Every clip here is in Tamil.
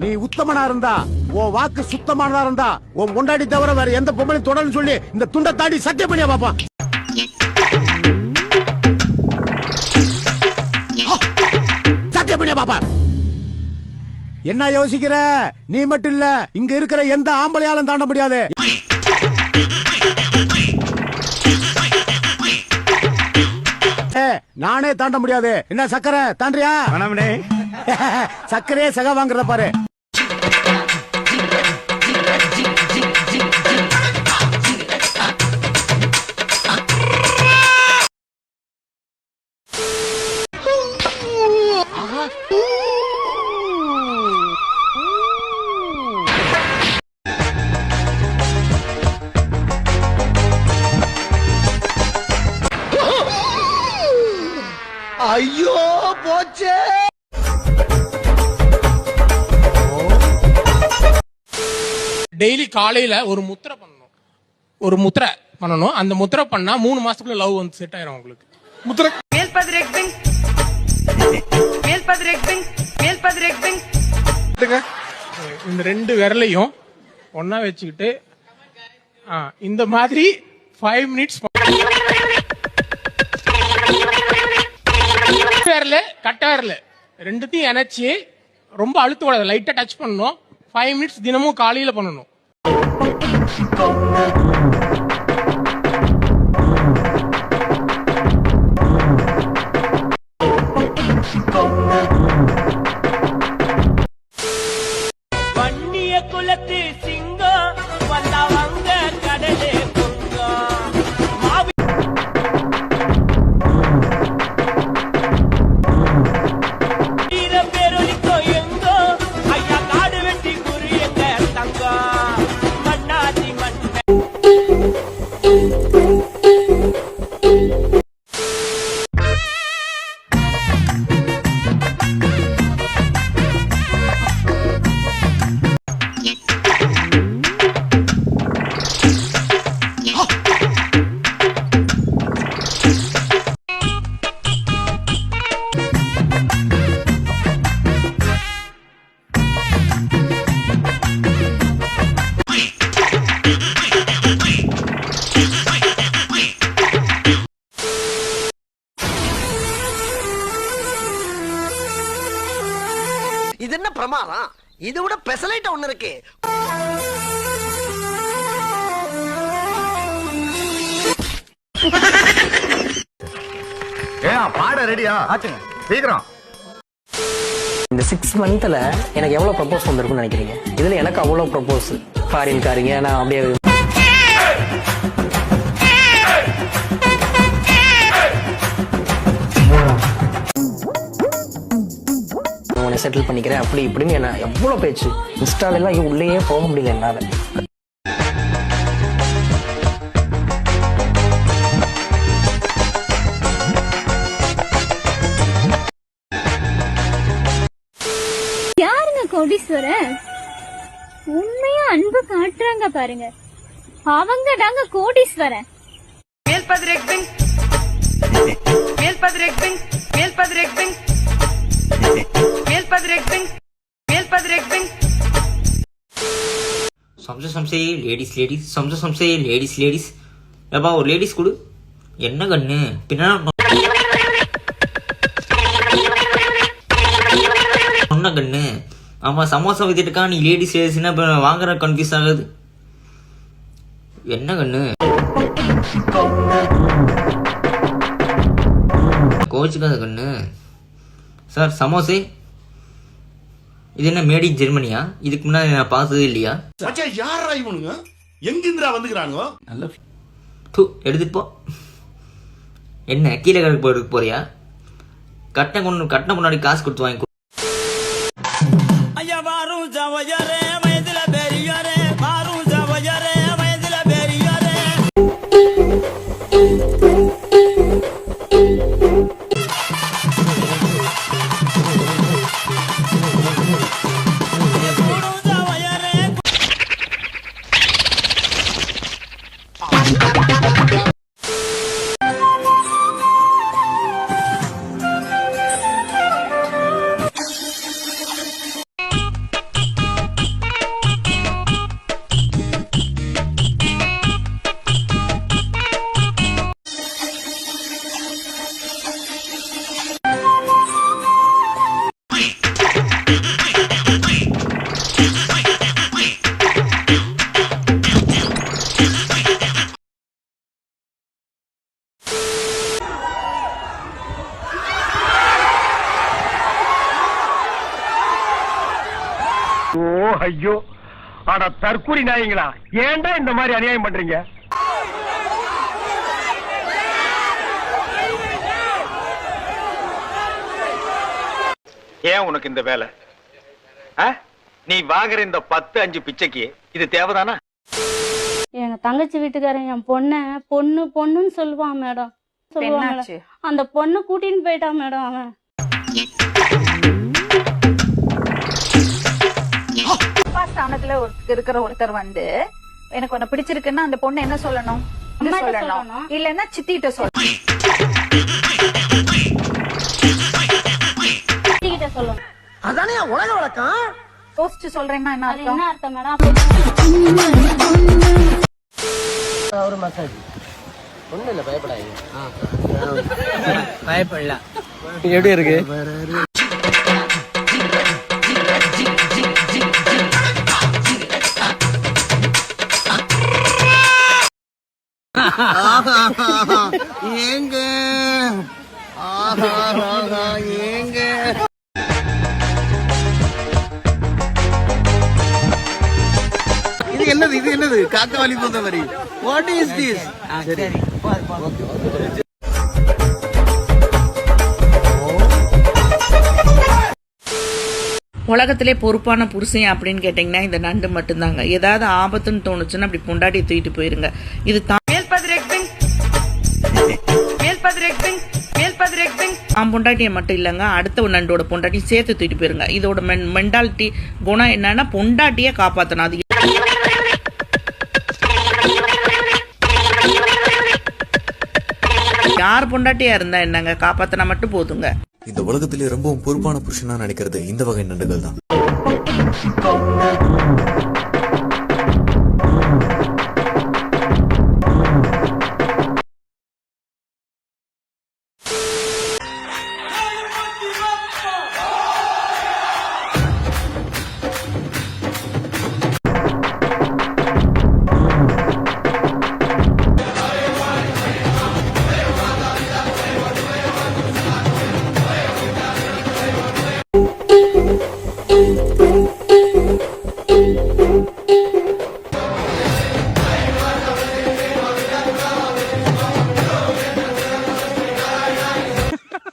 நீ உத்தமனா இருந்தா உன் வாக்கு சுத்தமானதா இருந்தா உன் முண்டாடி தவிர வேற எந்த பொம்பளையும் தொடர்னு சொல்லி இந்த துண்டை தாண்டி சத்தியம் பண்ணியா பாப்பா? சத்தியம் பண்ணியா பாப்பா? என்ன யோசிக்கிற? நீ மட்டும் இல்ல இங்க இருக்கிற எந்த ஆம்பளையாலும் தாண்ட முடியாது. ஏ, நானே தாண்ட முடியாது. என்ன சக்கரை தாண்டியா? சக்கரே சக வாங்குறத பாரு. ஐயோ போச்சே. டெய்லி காலையில ஒரு முத்திரை பண்ணணும். ஒரு முத்திரை பண்ணணும். அந்த முத்திரை பண்ணா மூணு மாசத்துக்குள்ள லவ் வந்து செட் ஆயிரும் உங்களுக்கு முத்திரை. இந்த ரெண்டு விரலையும் ஒண்ணா வச்சுக்கிட்டு ஆ, இந்த மாதிரி ஃபைவ் மினிட்ஸ் விரல கட்ட விரல. ரெண்டுத்தையும் இணைச்சு ரொம்ப அழுத்த கூடாது லைட்டா டச் பண்ணணும். ஃபைவ் மினிட்ஸ் தினமும் காலையில பண்ணணும். வன்னிய குலத்து சிங்கம் வந்தவங்க இது விட பெசலைட் ஒண்ணு இருக்கு. ஏன் பாட ரெடியா சீக்கிரம். இந்த சிக்ஸ் மந்த்ல எனக்கு எவ்வளவு ப்ரப்போஸ் வந்திருக்கும்னு நினைக்கிறீங்க? இதுல எனக்கு அவ்வளவு ப்ரப்போஸ் ஃபாரின் காரிங்க நான் அப்படியே செட்டில் பண்ணிக்கிறேன் அப்படி இப்படின்னு என்ன எவ்வளவு பேச்சு இன்ஸ்டால எல்லாம் ஐயோ, உள்ளேயே போக முடியல என்னால யாருங்க கோடீஸ்வரன் உண்மையா அன்பு காட்டுறாங்க பாருங்க அவங்க தாங்க கோடீஸ்வரன் Meelpadrekbing. Meelpadrekbing. Meelpadrekbing. Meelpadrekbing. Meelpadrekbing. சம்ச சம்சே லேடிஸ் லேடிஸ் சம்ச சம்சே லேடிஸ் லேடிஸ் ஒரு லேடிஸ் கொடு. என்ன கண்ணு? பின்னாடி சொன்ன கண்ணு. ஆமா சமோசா வித்துட்டுக்கா நீ லேடிஸ் லேடிஸ்னா இப்போ வாங்குற கன்ஃபியூஸ் ஆகுது. என்ன கண்ணு? கோச்சுக்காத கண்ணு. சார் சமோசே இது என்ன மேட் இன் ஜெர்மனியா இதுக்கு முன்னாடி நான் பார்த்ததே இல்லையா? மச்சான் யாரா இவனுங்க? எங்கிந்திரா வந்துக்கிறானுங்க? தூ எடுத்துட்டு போ. என்ன கீழே கிடக்கு போறதுக்கு போறியா? கட்டணம் கொண்டு கட்டணம் முன்னாடி காசு கொடுத்து வாங்கி கொடு. ஐயோ ஆனா தற்கூரி நாயங்களா ஏன்டா இந்த மாதிரி அநியாயம் பண்றீங்க? ஏன் உனக்கு இந்த வேலை? நீ வாங்குற இந்த பத்து அஞ்சு பிச்சைக்கு இது தேவைதானா? எங்க தங்கச்சி வீட்டுக்காரன் என் பொண்ண பொண்ணு பொண்ணுன்னு சொல்லுவான் மேடம். சொல்லுவான் மேடம். அந்த பொண்ணு கூட்டின்னு போயிட்டான் மேடம் அவன். ஸ்தானத்துல இருக்கிற ஒருத்தர் வந்து எனக்கு உன்னை பிடிச்சிருக்குன்னா அந்த பொண்ணு என்ன சொல்லணும்? சொல்லணும். இல்லன்னா சித்திட்ட சொல்லணும். கிட்ட சொல்லணும். அதானே உலக வழக்கம்? யோசிச்சு சொல்றேன்னா என்ன அர்த்தம்? எப்படி இருக்கு? ஏங்க. ஏங்க. இது என்னது இது என்னது? காக்க வலி போந்த மாதிரி. வாட் இஸ் திஸ் சரி. உலகத்திலே பொறுப்பான புருஷன் அப்படின்னு கேட்டிங்கன்னா இந்த நண்டு மட்டும்தாங்க. ஏதாவது ஆபத்துன்னு தோணுச்சுன்னா அப்படி பொண்டாட்டி தூக்கிட்டு போயிருங்க. இது மேல்பதிரெக்பிங் பொண்டாட்டியை மட்டும் இல்லைங்க அடுத்த ஒரு நண்டோட பொண்டாட்டியும் சேர்த்து தூக்கிட்டு போயிருங்க. இதோட மென் மென்டாலிட்டி குணம் என்னன்னா பொண்டாட்டியை காப்பாற்றணும் அது யார் பொண்டாட்டியா இருந்தா என்னங்க? காப்பாத்தினா மட்டும் போதுங்க. இந்த உலகத்திலே ரொம்பவும் பொறுப்பான புருஷனா நினைக்கிறது இந்த வகை நண்டுகள் தான்.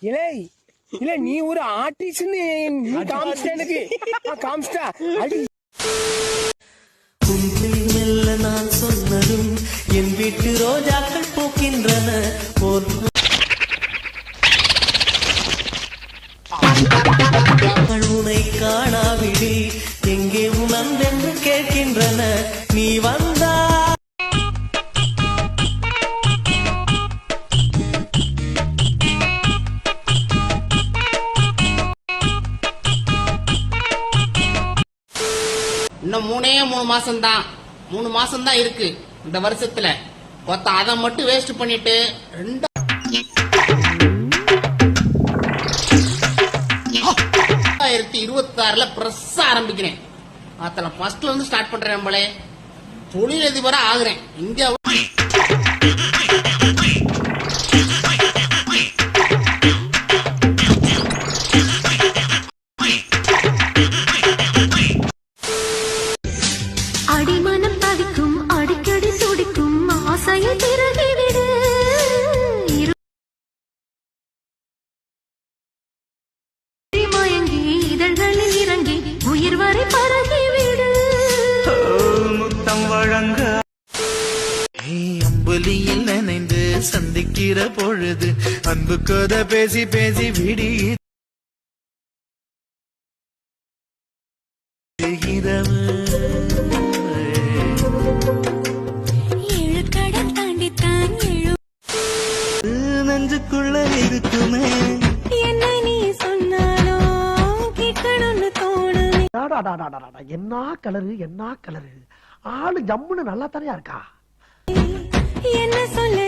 இலே இல்ல நீ ஒரு ஆர்டிஸ்ட்னு காமிச்சிட்ட எனக்கு. காமிச்சிட்டா? அடி. நான் சொன்னதும் என் வீட்டு ரோஜாக்கள் போக்கின்றன. உனை காணாவிடி எங்கே உணர்ந்தென்று கேட்கின்றன. நீ வந்தா. இன்னும் மூணே மூணு மாசம் தான் மூணு மாசம் தான் இருக்கு இந்த வருஷத்துல. மொத்த அதை மட்டும் வேஸ்ட் பண்ணிட்டு ரெண்டு ரெண்டாயிரத்தி இருபத்தி ஆறுல பிரஸ் ஆரம்பிக்கிறேன் அதுல ஃபர்ஸ்ட்ல இருந்து ஸ்டார்ட் பண்றேன் போலே தொழிலதிபரா ஆகுறேன். இந்தியா அடிமனம் தவிக்கும் அடிக்கடி துடிக்கும் ஆசையை அன்பு கதை பேசி பேசி விடி எழு நெஞ்சுக்குள்ள இருக்குமே. என்ன நீ சொன்னாலோ? கேட்கணும்னு தோணுமே. என்ன கலரு என்ன கலரு? ஆளு ஜம்முன்னு நல்லா தானே இருக்கா? என்ன சொல்ல